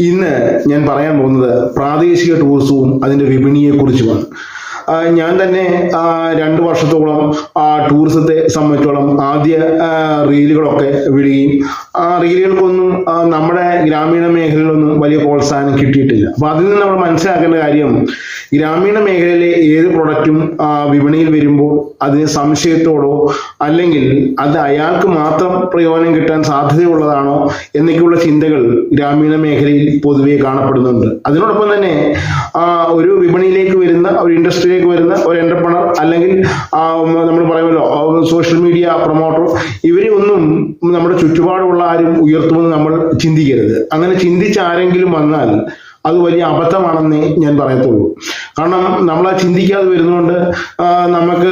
ഇന്ന് ഞാൻ പറയാൻ പോകുന്നത് പ്രാദേശിക ടൂറിസവും അതിന്റെ വിപണിയെ കുറിച്ചുമാണ് ഞാൻ തന്നെ രണ്ട് വർഷത്തോളം ടൂറിസത്തെ സംബന്ധിച്ചോളം ആദ്യ റീലുകളൊക്കെ വിടുകയും ആ റീലുകൾക്കൊന്നും നമ്മുടെ ഗ്രാമീണ മേഖലയിലൊന്നും വലിയ പ്രോത്സാഹനം കിട്ടിയിട്ടില്ല. അപ്പൊ അതിൽ നിന്ന് നമ്മൾ മനസ്സിലാക്കേണ്ട കാര്യം ഗ്രാമീണ മേഖലയിലെ ഏത് പ്രൊഡക്റ്റും വിപണിയിൽ വരുമ്പോൾ അതിന് സംശയത്തോടോ അല്ലെങ്കിൽ അത് അയാൾക്ക് മാത്രം പ്രയോജനം കിട്ടാൻ സാധ്യതയുള്ളതാണോ എന്നൊക്കെയുള്ള ചിന്തകൾ ഗ്രാമീണ മേഖലയിൽ പൊതുവെ കാണപ്പെടുന്നുണ്ട്. അതിനോടൊപ്പം തന്നെ ഒരു വിപണിയിലേക്ക് വരുന്ന ഒരു ഇൻഡസ്ട്രിയിലേക്ക് വരുന്ന ഒരു എന്റർപ്രണർ അല്ലെങ്കിൽ നമ്മൾ പറയുമല്ലോ സോഷ്യൽ മീഡിയ പ്രൊമോട്ടർ ഇവരെ ഒന്നും നമ്മുടെ ചുറ്റുപാടുള്ള ആരും ഉയർത്തുമെന്ന് നമ്മൾ ചിന്തിക്കരുത്. അങ്ങനെ ചിന്തിച്ച് ആരെങ്കിലും വന്നാൽ അത് വലിയ അബദ്ധമാണെന്നേ ഞാൻ പറയത്തുള്ളൂ. കാരണം നമ്മൾ ആ ചിന്തിക്കാതെ വരുന്നതുകൊണ്ട് നമുക്ക്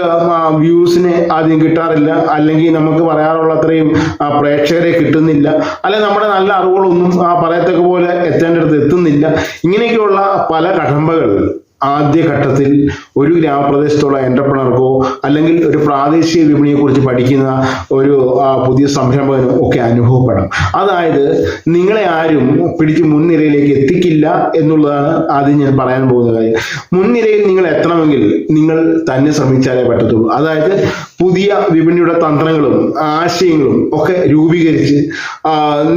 വ്യൂസിന് ആദ്യം കിട്ടാറില്ല. അല്ലെങ്കിൽ നമുക്ക് പറയാറുള്ള അത്രയും പ്രേക്ഷകരെ കിട്ടുന്നില്ല. അല്ലെ നമ്മുടെ നല്ല അറിവുകളൊന്നും ആ പറയത്തക്ക പോലെ എത്തേണ്ടടുത്ത് എത്തുന്നില്ല. ഇങ്ങനെയൊക്കെയുള്ള പല കടമ്പകൾ. ആദ്യഘട്ടത്തിൽ ഒരു ഗ്രാമപ്രദേശത്തുള്ള എന്റർപ്രണർക്കോ അല്ലെങ്കിൽ ഒരു പ്രാദേശിക വിപണിയെ കുറിച്ച് പഠിക്കുന്ന ഒരു പുതിയ സംരംഭകനോ ഒക്കെ അനുഭവപ്പെടാം അതായത് നിങ്ങളെ ആരും പിടിച്ച് മുൻനിരയിലേക്ക് എത്തിക്കില്ല എന്നുള്ളതാണ് ആദ്യം ഞാൻ പറയാൻ പോകുന്ന കാര്യം. മുൻനിരയിൽ നിങ്ങൾ എത്തണമെങ്കിൽ നിങ്ങൾ തന്നെ ശ്രമിച്ചാലേ പറ്റത്തുള്ളൂ. അതായത് പുതിയ വിപണിയുടെ തന്ത്രങ്ങളും ആശയങ്ങളും ഒക്കെ രൂപീകരിച്ച്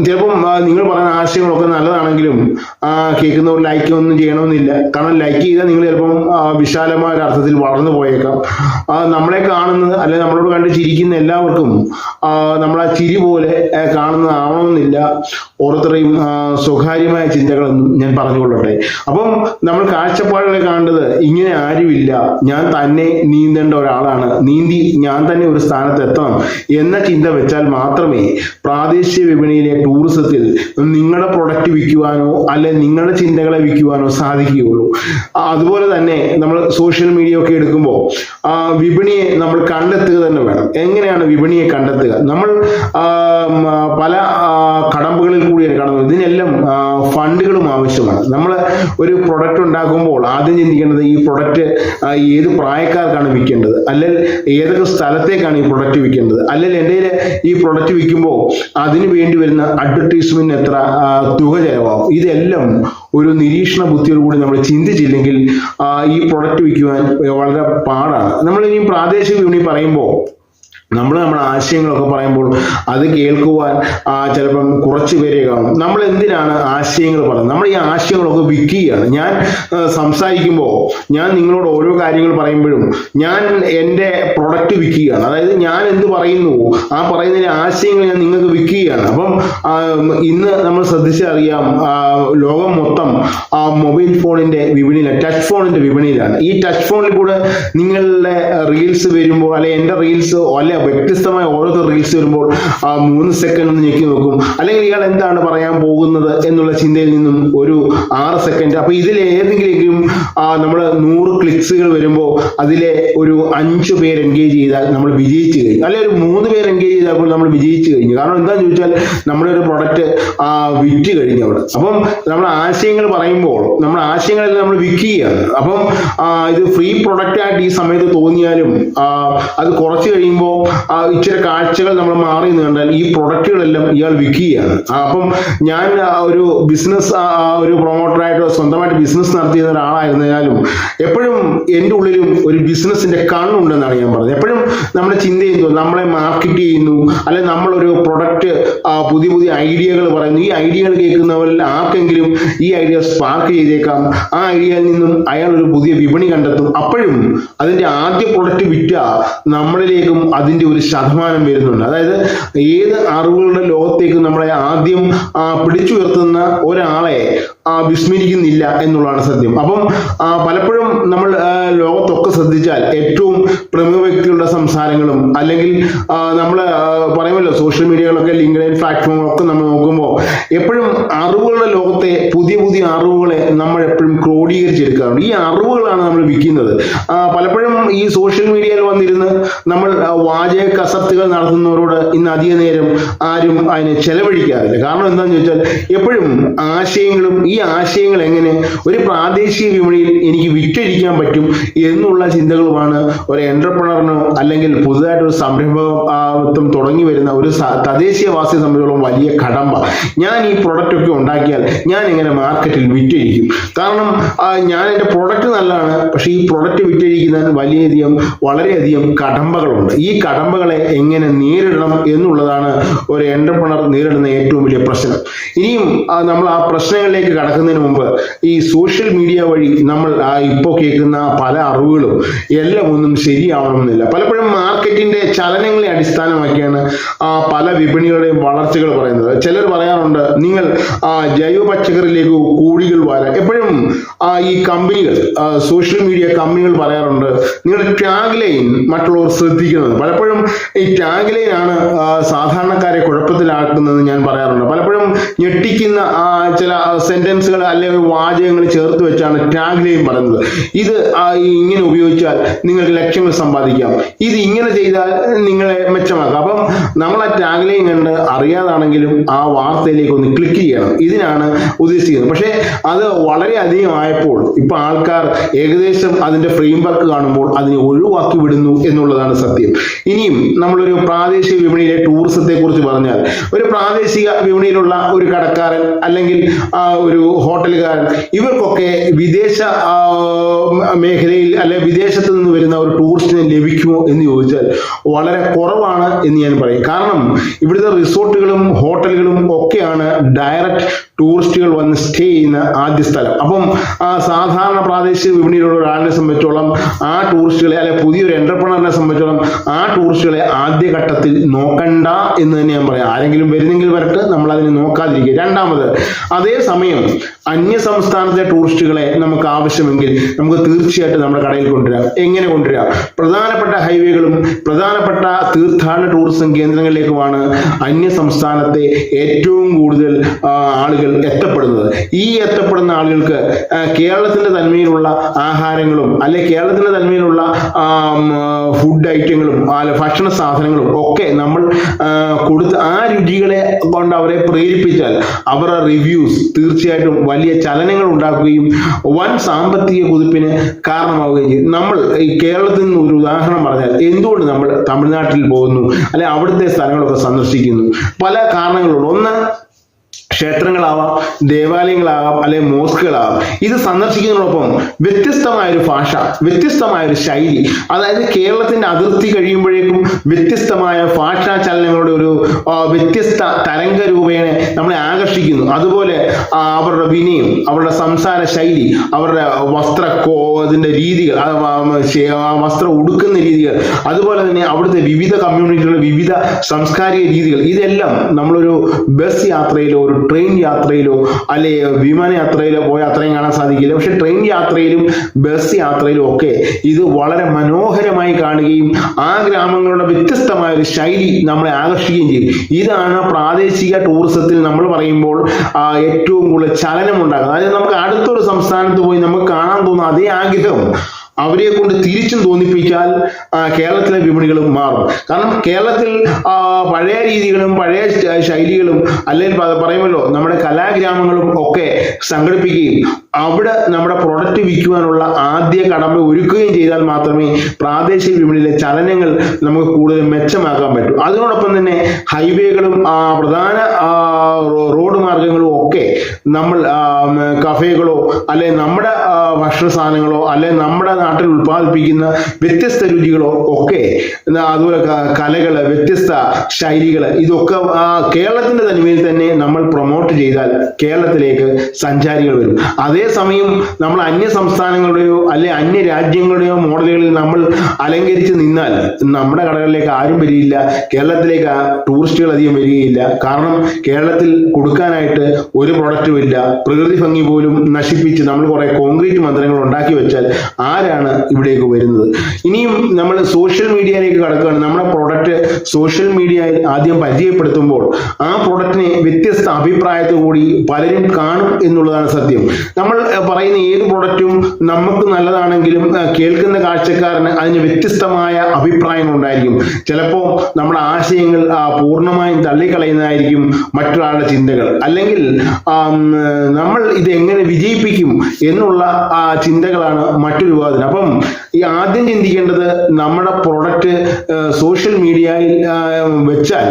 ചിലപ്പം നിങ്ങൾ പറയുന്ന ആശയങ്ങളൊക്കെ നല്ലതാണെങ്കിലും കേൾക്കുന്നവർ ലൈക്ക് ഒന്നും ചെയ്യണമെന്നില്ല. കാരണം ലൈക്ക് ചെയ്താൽ നിങ്ങൾ ചിലപ്പം വിശാലമായ ഒരു അർത്ഥത്തിൽ വളർന്നു പോയേക്കാം. നമ്മളെ കാണുന്നത് അല്ലെ നമ്മളോട് കണ്ട് ചിരിക്കുന്ന എല്ലാവർക്കും നമ്മളെ ചിരി പോലെ കാണുന്നതാവണമെന്നില്ല. ഓരോരുത്തരെയും സ്വകാര്യമായ ചിന്തകളൊന്നും ഞാൻ പറഞ്ഞുകൊള്ളട്ടെ. അപ്പം നമ്മൾ കാഴ്ചപ്പാടുകളെ കാണേണ്ടത് ഇങ്ങനെ ആരുമില്ല. ഞാൻ തന്നെ നീന്തേണ്ട ഒരാളാണ്. നീന്തി ഞാൻ തന്നെ ഒരു സ്ഥാനത്ത് എത്തണം എന്ന ചിന്ത വെച്ചാൽ മാത്രമേ പ്രാദേശിക വിപണിയിലെ ടൂറിസത്തിൽ നിങ്ങളുടെ പ്രൊഡക്റ്റ് വിൽക്കുവാനോ അല്ലെ നിങ്ങളുടെ ചിന്തകളെ വിൽക്കുവാനോ സാധിക്കുകയുള്ളൂ. അതുപോലെ തന്നെ നമ്മൾ സോഷ്യൽ മീഡിയ ഒക്കെ എടുക്കുമ്പോൾ വിപണിയെ നമ്മൾ കണ്ടെത്തുക തന്നെ വേണം. എങ്ങനെയാണ് വിപണിയെ കണ്ടെത്തുക? നമ്മൾ പല കടമ്പകളിൽ കൂടിയാണ് കടന്നു ഇതിനെല്ലാം ഫണ്ടുകളും ആവശ്യമാണ്. നമ്മൾ ഒരു പ്രൊഡക്റ്റ് ഉണ്ടാക്കുമ്പോൾ ആദ്യം ചിന്തിക്കേണ്ടത് ഈ പ്രൊഡക്റ്റ് ഏത് പ്രായക്കാർക്കാണ് വിൽക്കേണ്ടത്? അല്ലെങ്കിൽ ഏതൊക്കെ സ്ഥലത്തേക്കാണ് ഈ പ്രൊഡക്റ്റ് വിൽക്കേണ്ടത്. അല്ലെങ്കിൽ എന്റെ ഈ പ്രൊഡക്റ്റ് വിൽക്കുമ്പോൾ അതിന് വേണ്ടി വരുന്ന അഡ്വർടൈസ്മെന്റ് എത്ര തുക ചെലവാകും. ഇതെല്ലാം ഒരു നിരീക്ഷണ ബുദ്ധിയോട് കൂടി നമ്മൾ ചിന്തിച്ചില്ലെങ്കിൽ ഈ പ്രൊഡക്റ്റ് വിൽക്കുവാൻ വളരെ പാടാണ്. നമ്മൾ ഇനി പ്രാദേശിക വിപണി പറയുമ്പോൾ നമ്മൾ നമ്മുടെ ആശയങ്ങളൊക്കെ പറയുമ്പോൾ അത് കേൾക്കുവാൻ ചിലപ്പം കുറച്ച് പേരെ കാണും. നമ്മൾ എന്തിനാണ് ആശയങ്ങൾ പറയുന്നത്? നമ്മൾ ഈ ആശയങ്ങളൊക്കെ വിൽക്കുകയാണ്. ഞാൻ സംസാരിക്കുമ്പോൾ ഞാൻ നിങ്ങളോട് ഓരോ കാര്യങ്ങൾ പറയുമ്പോഴും ഞാൻ എന്റെ പ്രൊഡക്റ്റ് വിൽക്കുകയാണ്. അതായത് ഞാൻ എന്ത് പറയുന്നു ആ പറയുന്നതിലെ ആശയങ്ങൾ ഞാൻ നിങ്ങൾക്ക് വിൽക്കുകയാണ്. അപ്പം ഇന്ന് നമ്മൾ ശ്രദ്ധിച്ചറിയാം ലോകം മൊത്തം ആ മൊബൈൽ ഫോണിന്റെ വിപണിയിലാണ് ടച്ച് ഫോണിന്റെ വിപണിയിലാണ്. ഈ ടച്ച് ഫോണിൽ കൂടെ നിങ്ങളുടെ റീൽസ് വരുമ്പോൾ അല്ലെ എന്റെ റീൽസ് അല്ലെ വ്യത്യസ്തമായ ഓരോരുത്തർ റീൽസ് വരുമ്പോൾ ആ മൂന്ന് സെക്കൻഡ് ഒന്ന് ഞെക്കി നോക്കും. അല്ലെങ്കിൽ ഇയാൾ എന്താണ് പറയാൻ പോകുന്നത് എന്നുള്ള ചിന്തയിൽ നിന്നും ഒരു ആറ് സെക്കൻഡ് അപ്പൊ ഇതിൽ ഏതെങ്കിലും നമ്മൾ നൂറ് ക്ലിക്സുകൾ വരുമ്പോൾ അതിലെ ഒരു അഞ്ചു പേര് എൻഗേജ് ചെയ്താൽ നമ്മൾ വിജയിച്ചു കഴിഞ്ഞു. അല്ലെങ്കിൽ ഒരു മൂന്ന് പേര് എൻഗേജ് ചെയ്താൽ നമ്മൾ വിജയിച്ചു കഴിഞ്ഞു. കാരണം എന്താന്ന് ചോദിച്ചാൽ നമ്മുടെ ഒരു പ്രൊഡക്റ്റ് വിറ്റ് കഴിഞ്ഞു അവിടെ. അപ്പം നമ്മൾ ആശയങ്ങൾ പറയുമ്പോൾ നമ്മൾ ആശയങ്ങളെല്ലാം നമ്മൾ വിൽക്കുകയാണ് അപ്പം ഇത് ഫ്രീ പ്രൊഡക്റ്റ് ആയിട്ട് ഈ സമയത്ത് തോന്നിയാലും അത് കുറച്ച് കഴിയുമ്പോൾ ഇച്ചിരി കാഴ്ചകൾ നമ്മൾ മാറി നിന്ന് കണ്ടാൽ ഈ പ്രൊഡക്റ്റുകളെല്ലാം ഇയാൾ വിൽക്കുകയാണ്. അപ്പം ഞാൻ ഒരു ബിസിനസ് ഒരു പ്രൊമോട്ടറായിട്ട് സ്വന്തമായിട്ട് ബിസിനസ് നടത്തിയിരുന്ന ഒരാളായിരുന്നാലും എപ്പോഴും എന്റെ ഉള്ളിലും ഒരു ബിസിനസിന്റെ കണ്ണുണ്ടെന്നാണ് ഞാൻ പറഞ്ഞത്. എപ്പോഴും നമ്മുടെ ചിന്ത ചെയ്യുന്നു നമ്മളെ മാർക്കറ്റ് ചെയ്യുന്നു അല്ലെ നമ്മളൊരു പ്രൊഡക്റ്റ് പുതിയ പുതിയ ഐഡിയകൾ പറയുന്നു. ഈ ഐഡിയകൾ കേൾക്കുന്നവരിൽ ആർക്കെങ്കിലും ഈ ഐഡിയ സ്പാർക്ക് ചെയ്തേക്കാം. ആ ഐഡിയയിൽ നിന്നും അയാൾ ഒരു പുതിയ വിപണി കണ്ടെത്തും. അപ്പോഴും അതിന്റെ ആദ്യ പ്രൊഡക്റ്റ് വിറ്റ നമ്മളിലേക്കും അതിന്റെ ഒരു ശതമാനം വരുന്നുണ്ട്. അതായത് ഏത് അറിവുകളുടെ ലോകത്തേക്കും നമ്മളെ ആദ്യം പിടിച്ചുയർത്തുന്ന ഒരാളെ ആ, വിസ്മരിക്കുന്നില്ല എന്നുള്ളതാണ് സത്യം. അപ്പം പലപ്പോഴും നമ്മൾ ലോകത്തൊക്കെ ശ്രദ്ധിച്ചാൽ ഏറ്റവും സംസാരങ്ങളും അല്ലെങ്കിൽ നമ്മൾ പറയുമല്ലോ സോഷ്യൽ മീഡിയകളൊക്കെ ലിങ്ക്ഡ് പ്ലാറ്റ്ഫോമുകളൊക്കെ നമ്മൾ നോക്കുമ്പോൾ എപ്പോഴും അറിവുകളുടെ ലോകത്തെ പുതിയ അറിവുകളെ നമ്മൾ എപ്പോഴും ക്രോഡീകരിച്ചെടുക്കാറുണ്ട്. ഈ അറിവുകളാണ് നമ്മൾ വിൽക്കുന്നത്. പലപ്പോഴും ഈ സോഷ്യൽ മീഡിയയിൽ വന്നിരുന്ന് നമ്മൾ വാചക കസർത്തുകൾ നടത്തുന്നവരോട് ഇന്ന് അധിക നേരം ആരും അതിനെ ചെലവഴിക്കാറില്ല. കാരണം എന്താണെന്ന് ചോദിച്ചാൽ എപ്പോഴും ആശയങ്ങളും ഈ ആശയങ്ങൾ എങ്ങനെ ഒരു പ്രാദേശിക വിപണിയിൽ എനിക്ക് വിറ്റഴിക്കാൻ പറ്റും എന്നുള്ള ചിന്തകളുമാണ് ഒരു എന്റർപ്രണറിനോ അല്ലെങ്കിൽ പുതുതായിട്ട് ഒരു സംരംഭത്വം തുടങ്ങി വരുന്ന ഒരു തദ്ദേശീയവാസിയെ സംബന്ധിച്ചോളം വലിയ കടമ്പ. ഞാൻ ഈ പ്രൊഡക്റ്റ് ഒക്കെ ഉണ്ടാക്കിയാൽ ഞാൻ എങ്ങനെ മാർക്കറ്റിൽ വിറ്റഴിക്കും. കാരണം ഞാൻ എന്റെ പ്രൊഡക്റ്റ് നല്ലതാണ് പക്ഷേ ഈ പ്രൊഡക്റ്റ് വിറ്റഴിക്കുന്നതിന് വലിയധികം വളരെയധികം കടമ്പകളുണ്ട്. ഈ കടമ്പകളെ എങ്ങനെ നേരിടണം എന്നുള്ളതാണ് ഒരു എന്റർപ്രണർ നേരിടുന്ന ഏറ്റവും വലിയ പ്രശ്നം. ഇനിയും നമ്മൾ ആ പ്രശ്നങ്ങളിലേക്ക് കടക്കുന്നതിന് മുമ്പ് ഈ സോഷ്യൽ മീഡിയ വഴി നമ്മൾ ഇപ്പോൾ കേൾക്കുന്ന പല അറിവുകളും എല്ലാം ഒന്നും ശരിയാവണമെന്നില്ല. പലപ്പോഴും മാർക്കറ്റിന്റെ ചലനങ്ങളെ അടിസ്ഥാനമാക്കിയാണ് പല വിപണികളുടെയും വളർച്ചകൾ പറയുന്നത്. ചിലർ പറയാറുണ്ട് നിങ്ങൾ ജൈവ പച്ചക്കറിയിലേക്ക് കോഴികൾ ആ, ഈ കമ്പനികൾ സോഷ്യൽ മീഡിയ കമ്പനികൾ പറയാറുണ്ട് നിങ്ങളുടെ ടാഗ് ലൈൻ മറ്റുള്ളവർ ശ്രദ്ധിക്കുന്നത്. പലപ്പോഴും ഈ ടാഗ് ലൈൻ ആണ് സാധാരണക്കാരെ കുഴപ്പത്തിലാക്കുന്നത് ഞാൻ പറയാറുണ്ട്. പലപ്പോഴും ഞെട്ടിക്കുന്ന ചില സെന്റൻസുകൾ അല്ലെങ്കിൽ വാചകങ്ങൾ ചേർത്ത് വെച്ചാണ് ടാഗ് ലൈൻ പറയുന്നത്. ഇത് ഇങ്ങനെ ഉപയോഗിച്ചാൽ നിങ്ങൾക്ക് ലക്ഷ്യങ്ങൾ സമ്പാദിക്കാം. ഇത് ഇങ്ങനെ ചെയ്താൽ നിങ്ങളെ മെച്ചമാക്കാം. അപ്പം നമ്മൾ ആ ടാഗ് ലൈൻ കണ്ട് അറിയാതാണെങ്കിലും ആ വാർത്തയിലേക്ക് ഒന്ന് ക്ലിക്ക് ചെയ്യണം. ഇതിനാണ് ഉദ്ദേശിക്കുന്നത്. പക്ഷേ അത് വളരെയധികം ആയപ്പോൾ ഇപ്പൊ ആൾക്കാർ ഏകദേശം അതിന്റെ ഫ്രെയിം വർക്ക് കാണുമ്പോൾ അതിനെ ഒഴിവാക്കി വിടുന്നു എന്നുള്ളതാണ് സത്യം. ഇനിയും നമ്മളൊരു പ്രാദേശിക വിപണിയിലെ ടൂറിസത്തെ കുറിച്ച് പറഞ്ഞാൽ ഒരു പ്രാദേശിക വിപണിയിലുള്ള ഒരു കടക്കാരൻ അല്ലെങ്കിൽ ഒരു ഹോട്ടലുകാരൻ ഇവർക്കൊക്കെ വിദേശ മേഖലയിൽ അല്ലെ വിദേശത്ത് നിന്ന് വരുന്ന ഒരു ടൂറിസ്റ്റിനെ ലഭിക്കുമോ എന്ന് ചോദിച്ചാൽ വളരെ കുറവാണ് എന്ന് ഞാൻ പറയും. കാരണം ഇവിടുത്തെ റിസോർട്ടുകളും ഹോട്ടലുകളും ഒക്കെയാണ് ഡയറക്റ്റ് ടൂറിസ്റ്റുകൾ വന്ന് സ്റ്റേ ചെയ്യുന്ന ആദ്യ സ്ഥലം. അപ്പം സാധാരണ പ്രാദേശിക വിപണിയിലുള്ള ഒരാളിനെ സംബന്ധിച്ചോളം ആ ടൂറിസ്റ്റുകളെ അല്ലെ പുതിയൊരു എന്റർപ്രണറിനെ സംബന്ധിച്ചോളം ആ ടൂറിസ്റ്റുകളെ ആദ്യഘട്ടത്തിൽ നോക്കണ്ട എന്ന് തന്നെ ഞാൻ പറയാം. ആരെങ്കിലും വരുന്നെങ്കിൽ വരട്ട് നമ്മൾ അതിനെ നോക്കാതിരിക്കുക. രണ്ടാമത് അതേസമയം അന്യ സംസ്ഥാനത്തെ ടൂറിസ്റ്റുകളെ നമുക്ക് ആവശ്യമെങ്കിൽ നമുക്ക് തീർച്ചയായിട്ടും നമ്മുടെ കടയിൽ കൊണ്ടുവരാം. എങ്ങനെ കൊണ്ടുവരാം? പ്രധാനപ്പെട്ട ഹൈവേകളും പ്രധാനപ്പെട്ട തീർത്ഥാടന ടൂറിസം കേന്ദ്രങ്ങളിലേക്കുമാണ് അന്യ സംസ്ഥാനത്തെ ഏറ്റവും കൂടുതൽ ആളുകൾ എത്തപ്പെടുന്നത്. ഈ എത്തപ്പെടുന്ന ആളുകൾക്ക് കേരളത്തിന്റെ തന്മയിലുള്ള ആഹാരങ്ങളും അല്ലെ കേരളത്തിന്റെ തന്മയിലുള്ള ഫുഡ് ഐറ്റങ്ങളും അല്ലെ ഭക്ഷണ സാധനങ്ങളും ഒക്കെ നമ്മൾ കൊടുത്ത് ആ രുചികളെ കൊണ്ട് അവരെ പ്രേരിപ്പിച്ചാൽ അവരുടെ റിവ്യൂസ് തീർച്ചയായിട്ടും വലിയ ചലനങ്ങൾ ഉണ്ടാക്കുകയും വൻ സാമ്പത്തിക കുതിപ്പിന് കാരണമാവുകയും ചെയ്യും നമ്മൾ ഈ കേരളത്തിൽ നിന്ന് ഒരു ഉദാഹരണം പറഞ്ഞാൽ എന്തുകൊണ്ട് നമ്മൾ തമിഴ്നാട്ടിൽ പോകുന്നു? അല്ലെ അവിടുത്തെ സ്ഥലങ്ങളൊക്കെ സന്ദർശിക്കുന്നു? പല കാരണങ്ങളുണ്ട്. ഒന്ന് ക്ഷേത്രങ്ങളാവാം ദേവാലയങ്ങളാവാം അല്ലെ മോസ്കുകളാവാം. ഇത് സന്ദർശിക്കുന്നതിനോടൊപ്പം വ്യത്യസ്തമായ ഒരു ഭാഷ വ്യത്യസ്തമായ ഒരു ശൈലി അതായത് കേരളത്തിന്റെ അതിർത്തി കഴിയുമ്പോഴേക്കും വ്യത്യസ്തമായ ഭാഷാ ചലനങ്ങളുടെ ഒരു വ്യത്യസ്ത തരംഗ രൂപേണെ നമ്മളെ ആകർഷിക്കുന്നു. അതുപോലെ അവരുടെ വിനയം അവരുടെ സംസാര ശൈലി അവരുടെ വസ്ത്ര കോ അതിന്റെ രീതികൾ വസ്ത്രം ഉടുക്കുന്ന രീതികൾ അതുപോലെ തന്നെ അവിടുത്തെ വിവിധ കമ്മ്യൂണിറ്റികളുടെ വിവിധ സാംസ്കാരിക രീതികൾ ഇതെല്ലാം നമ്മളൊരു ബസ് യാത്രയിലോ ഒരു ട്രെയിൻ യാത്രയിലോ അല്ലെ വിമാന യാത്രയിലോ പോയ അത്രയും കാണാൻ സാധിക്കില്ല. പക്ഷെ ട്രെയിൻ യാത്രയിലും ബസ് യാത്രയിലും ഒക്കെ ഇത് വളരെ മനോഹരമായി കാണുകയും ആ ഗ്രാമങ്ങളുടെ വ്യത്യസ്തമായ ഒരു ശൈലി നമ്മളെ ആകർഷിക്കുകയും ചെയ്യും. ഇതാണ് പ്രാദേശിക ടൂറിസത്തിൽ നമ്മൾ പറയുമ്പോൾ ഏറ്റവും കൂടുതൽ ചലനം ഉണ്ടാകുന്നത് അതായത് നമുക്ക് അടുത്തൊരു സംസ്ഥാനത്ത് പോയി നമുക്ക് കാണാൻ തോന്നുന്ന അതേ ആഗ്രഹം. അവരെ കൊണ്ട് തിരിച്ചും തോന്നിപ്പിച്ചാൽ കേരളത്തിലെ വിപണികളും മാറും. കാരണം കേരളത്തിൽ പഴയ രീതികളും പഴയ ശൈലികളും അല്ലെങ്കിൽ പറയുമല്ലോ നമ്മുടെ കലാഗ്രാമങ്ങളും ഒക്കെ സംഘടിപ്പിക്കുകയും അവിടെ നമ്മുടെ പ്രൊഡക്റ്റ് വിൽക്കുവാനുള്ള ആദ്യ കടമ ഒരുക്കുകയും ചെയ്താൽ മാത്രമേ പ്രാദേശിക വിപണിയിലെ ചലനങ്ങൾ നമുക്ക് കൂടുതൽ മെച്ചമാക്കാൻ പറ്റൂ. അതിനോടൊപ്പം തന്നെ ഹൈവേകളും പ്രധാന റോഡ് മാർഗങ്ങളും ഒക്കെ നമ്മൾ കഫേകളോ അല്ലെ നമ്മുടെ ഭക്ഷണ സാധനങ്ങളോ അല്ലെ നമ്മുടെ നാട്ടിൽ ഉത്പാദിപ്പിക്കുന്ന വ്യത്യസ്ത രുചികളോ ഒക്കെ അതുപോലെ കലകൾ വ്യത്യസ്ത ശൈലികൾ ഇതൊക്കെ കേരളത്തിന്റെ തനിമയിൽ തന്നെ നമ്മൾ പ്രൊമോട്ട് ചെയ്താൽ കേരളത്തിലേക്ക് സഞ്ചാരികൾ വരും. അതേസമയം നമ്മൾ അന്യ സംസ്ഥാനങ്ങളുടെയോ അല്ലെ അന്യ രാജ്യങ്ങളുടെയോ മോഡലുകളിൽ നമ്മൾ അലങ്കരിച്ച് നിന്നാൽ നമ്മുടെ കടകളിലേക്ക് ആരും വരികയില്ല. കേരളത്തിലേക്ക് ടൂറിസ്റ്റുകൾ അധികം വരികയില്ല. കാരണം കേരളത്തിൽ കൊടുക്കാനായിട്ട് ഒരു പ്രൊഡക്റ്റും ഇല്ല. പ്രകൃതി ഭംഗി പോലും നശിപ്പിച്ച് നമ്മൾ കുറെ കോൺക്രീറ്റ് മന്ദിരങ്ങൾ ഉണ്ടാക്കി വെച്ചാൽ ആരാണ് ഇവിടേക്ക് വരുന്നത്? ഇനിയും നമ്മൾ സോഷ്യൽ മീഡിയയിലേക്ക് കടക്കുകയാണ്. നമ്മുടെ പ്രൊഡക്റ്റ് സോഷ്യൽ മീഡിയയിൽ ആദ്യം പരിചയപ്പെടുത്തുമ്പോൾ ആ പ്രൊഡക്റ്റിനെ വ്യത്യസ്ത അഭിപ്രായത്തോടുകൂടി പലരും കാണും എന്നുള്ളതാണ് സത്യം. നമ്മൾ പറയുന്ന ഏത് പ്രൊഡക്റ്റും നമുക്ക് നല്ലതാണെങ്കിലും കേൾക്കുന്ന കാഴ്ചക്കാരന് അതിന് വ്യത്യസ്തമായ അഭിപ്രായങ്ങൾ ഉണ്ടായിരിക്കും. ചിലപ്പോൾ നമ്മുടെ ആശയങ്ങൾ പൂർണമായും തള്ളിക്കളയുന്നതായിരിക്കും മറ്റൊരാളുടെ ചിന്തകൾ. അല്ലെങ്കിൽ നമ്മൾ ഇത് എങ്ങനെ വിജയിപ്പിക്കും എന്നുള്ള ആ ചിന്തകളാണ് മറ്റൊരു വിവാദത്തിന്. അപ്പം ഈ ആദ്യം ചിന്തിക്കേണ്ടത് നമ്മുടെ പ്രൊഡക്റ്റ് സോഷ്യൽ മീഡിയയിൽ വെച്ചാൽ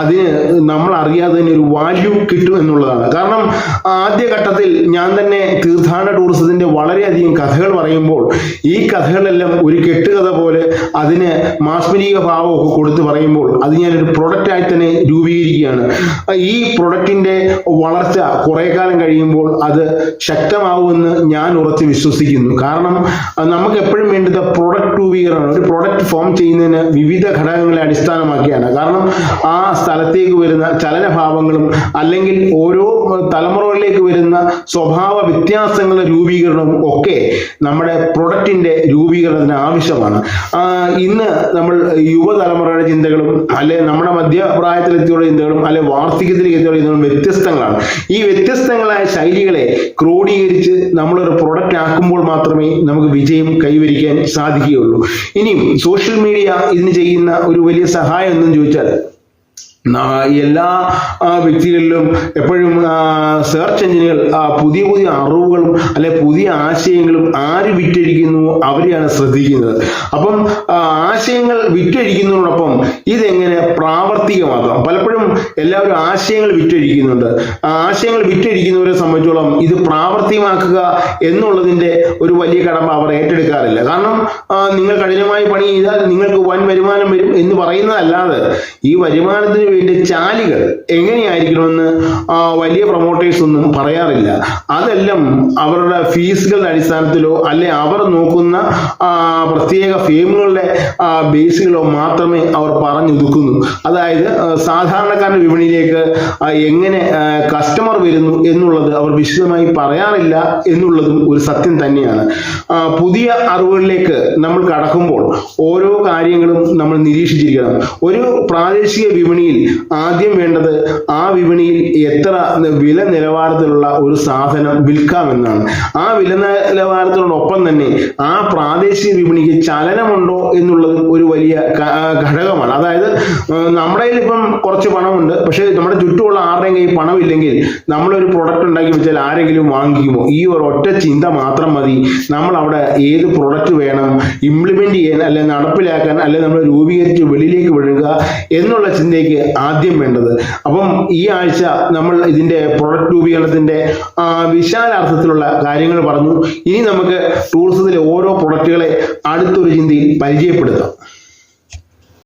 അതിന് നമ്മൾ അറിയാതെ തന്നെ ഒരു വാല്യൂ കിട്ടും എന്നുള്ളതാണ്. കാരണം ആദ്യ ഘട്ടത്തിൽ ഞാൻ തന്നെ തീർത്ഥാടന ടൂറിസത്തിന്റെ വളരെയധികം കഥകൾ പറയുമ്പോൾ ഈ കഥകളെല്ലാം ഒരു കെട്ടുകഥ പോലെ അതിന് മാസ്മരിക ഭാവമൊക്കെ കൊടുത്ത് പറയുമ്പോൾ അത് ഞാനൊരു പ്രൊഡക്റ്റായി തന്നെ രൂപീകരിക്കുകയാണ്. ഈ പ്രൊഡക്റ്റിന്റെ വളർച്ച കുറെ കാലം കഴിയുമ്പോൾ അത് ശക്തമാവുമെന്ന് ഞാൻ ഉറച്ച് വിശ്വസിക്കുന്നു. കാരണം നമുക്ക് എപ്പോഴും വേണ്ടത് പ്രൊഡക്റ്റ് രൂപീകരണമാണ്. ഒരു പ്രൊഡക്റ്റ് ഫോം ചെയ്യുന്നതിന് വിവിധ ഘടകങ്ങളെ അടിസ്ഥാനമാക്കിയാണ്. കാരണം ആ സ്ഥലത്തേക്ക് വരുന്ന ചലനഭാവങ്ങളും അല്ലെങ്കിൽ ഓരോ തലമുറകളിലേക്ക് വരുന്ന സ്വഭാവ വ്യത്യാസങ്ങളുടെ രൂപീകരണവും ഒക്കെ നമ്മുടെ പ്രൊഡക്റ്റിന്റെ രൂപീകരണത്തിന് ആവശ്യമാണ്. ഇന്ന് നമ്മൾ യുവതലമുറയുടെ ചിന്തകളും അല്ലെ നമ്മുടെ മധ്യപ്രായത്തിലെത്തിയുള്ള ചിന്തകളും അല്ലെ വാർദ്ധക്യത്തിലേക്ക് എത്തിയുള്ള ചിന്തകളും വ്യത്യസ്തങ്ങളാണ്. ഈ വ്യത്യസ്തങ്ങളായ ശൈലികളെ ക്രോഡീകരിച്ച് നമ്മളൊരു പ്രൊഡക്റ്റ് ആക്കുമ്പോൾ മാത്രമേ നമുക്ക് വിജയം കൈവരിക്കാൻ സാധിക്കുകയുള്ളൂ. ഇനിയും സോഷ്യൽ മീഡിയ ഇതിന് ചെയ്യുന്ന ഒരു വലിയ സഹായം എന്നും ചോദിച്ചാൽ എല്ലാ വ്യക്തികളിലും എപ്പോഴും സെർച്ച് എഞ്ചിനുകൾ പുതിയ പുതിയ അറിവുകളും അല്ലെ പുതിയ ആശയങ്ങളും ആര് വിറ്റഴിക്കുന്നു അവരെയാണ് ശ്രദ്ധിക്കുന്നത്. അപ്പം ആശയങ്ങൾ വിറ്റഴിക്കുന്നതിനോടൊപ്പം ഇതെങ്ങനെ പ്രാവർത്തികമാക്കാം? പലപ്പോഴും എല്ലാവരും ആശയങ്ങൾ വിറ്റഴിക്കുന്നുണ്ട്. ആശയങ്ങൾ വിറ്റഴിക്കുന്നവരെ സംബന്ധിച്ചോളം ഇത് പ്രാവർത്തികമാക്കുക എന്നുള്ളതിന്റെ ഒരു വലിയ കടമ അവർ ഏറ്റെടുക്കാറില്ല. കാരണം നിങ്ങൾ കഠിനമായി പണി ചെയ്താൽ നിങ്ങൾക്ക് വൻ വരുമാനം വരും എന്ന് പറയുന്നതല്ലാതെ ഈ വരുമാനത്തിന് വേണ്ടി ചാലുകൾ എങ്ങനെയായിരിക്കണമെന്ന് വലിയ പ്രൊമോട്ടേഴ്സ് ഒന്നും പറയാറില്ല. അതെല്ലാം അവരുടെ ഫീസുകളുടെ അടിസ്ഥാനത്തിലോ അല്ലെ അവർ നോക്കുന്ന പ്രത്യേക ഫേമുകളുടെ ബേസുകളോ മാത്രമേ അവർ പറഞ്ഞൊതുക്കുന്നു. അതായത് സാധാരണക്കാരുടെ വിപണിയിലേക്ക് എങ്ങനെ കസ്റ്റമർ വരുന്നു എന്നുള്ളത് അവർ വിശദമായി പറയാറില്ല എന്നുള്ളതും ഒരു സത്യം തന്നെയാണ്. പുതിയ അറിവുകളിലേക്ക് നമ്മൾ കടക്കുമ്പോൾ ഓരോ കാര്യങ്ങളും നമ്മൾ നിരീക്ഷിച്ചിരിക്കണം. ഒരു പ്രാദേശിക വിപണിയിൽ ആദ്യം വേണ്ടത് ആ വിപണിയിൽ എത്ര വില നിലവാരത്തിലുള്ള ഒരു സാധനം വിൽക്കാമെന്നാണ്. ആ വില നിലവാരത്തിനോടൊപ്പം തന്നെ ആ പ്രാദേശിക വിപണിക്ക് ചലനമുണ്ടോ എന്നുള്ളത് ഒരു വലിയ ഘടകമാണ്. അതായത് നമ്മുടെ കയ്യിൽ ഇപ്പം കുറച്ച് പണമുണ്ട്. പക്ഷേ നമ്മുടെ ചുറ്റുമുള്ള ആരുടെയും കയ്യിൽ പണമില്ലെങ്കിൽ നമ്മളൊരു പ്രൊഡക്റ്റ് ഉണ്ടാക്കി വെച്ചാൽ ആരെങ്കിലും വാങ്ങിക്കുമോ? ഈ ഒരു ഒറ്റ ചിന്ത മാത്രം മതി. നമ്മൾ അവിടെ ഏത് പ്രൊഡക്റ്റ് വേണം ഇംപ്ലിമെന്റ് ചെയ്യാൻ അല്ലെ നടപ്പിലാക്കാൻ അല്ലെ നമ്മൾ രൂപീകരിച്ച് വെളിയിലേക്ക് വിടുക എന്നുള്ള ചിന്തയ്ക്ക് ആദ്യം വേണ്ടത്. അപ്പം ഈ ആഴ്ച നമ്മൾ ഇതിന്റെ പ്രൊഡക്റ്റ് രൂപീകരണത്തിന്റെ വിശാലാർത്ഥത്തിലുള്ള കാര്യങ്ങൾ പറഞ്ഞു. ഇനി നമുക്ക് ടൂറിസത്തിലെ ഓരോ പ്രൊഡക്റ്റുകളെ അടുത്തൊരു ചിന്തയിൽ പരിചയപ്പെടുത്താം.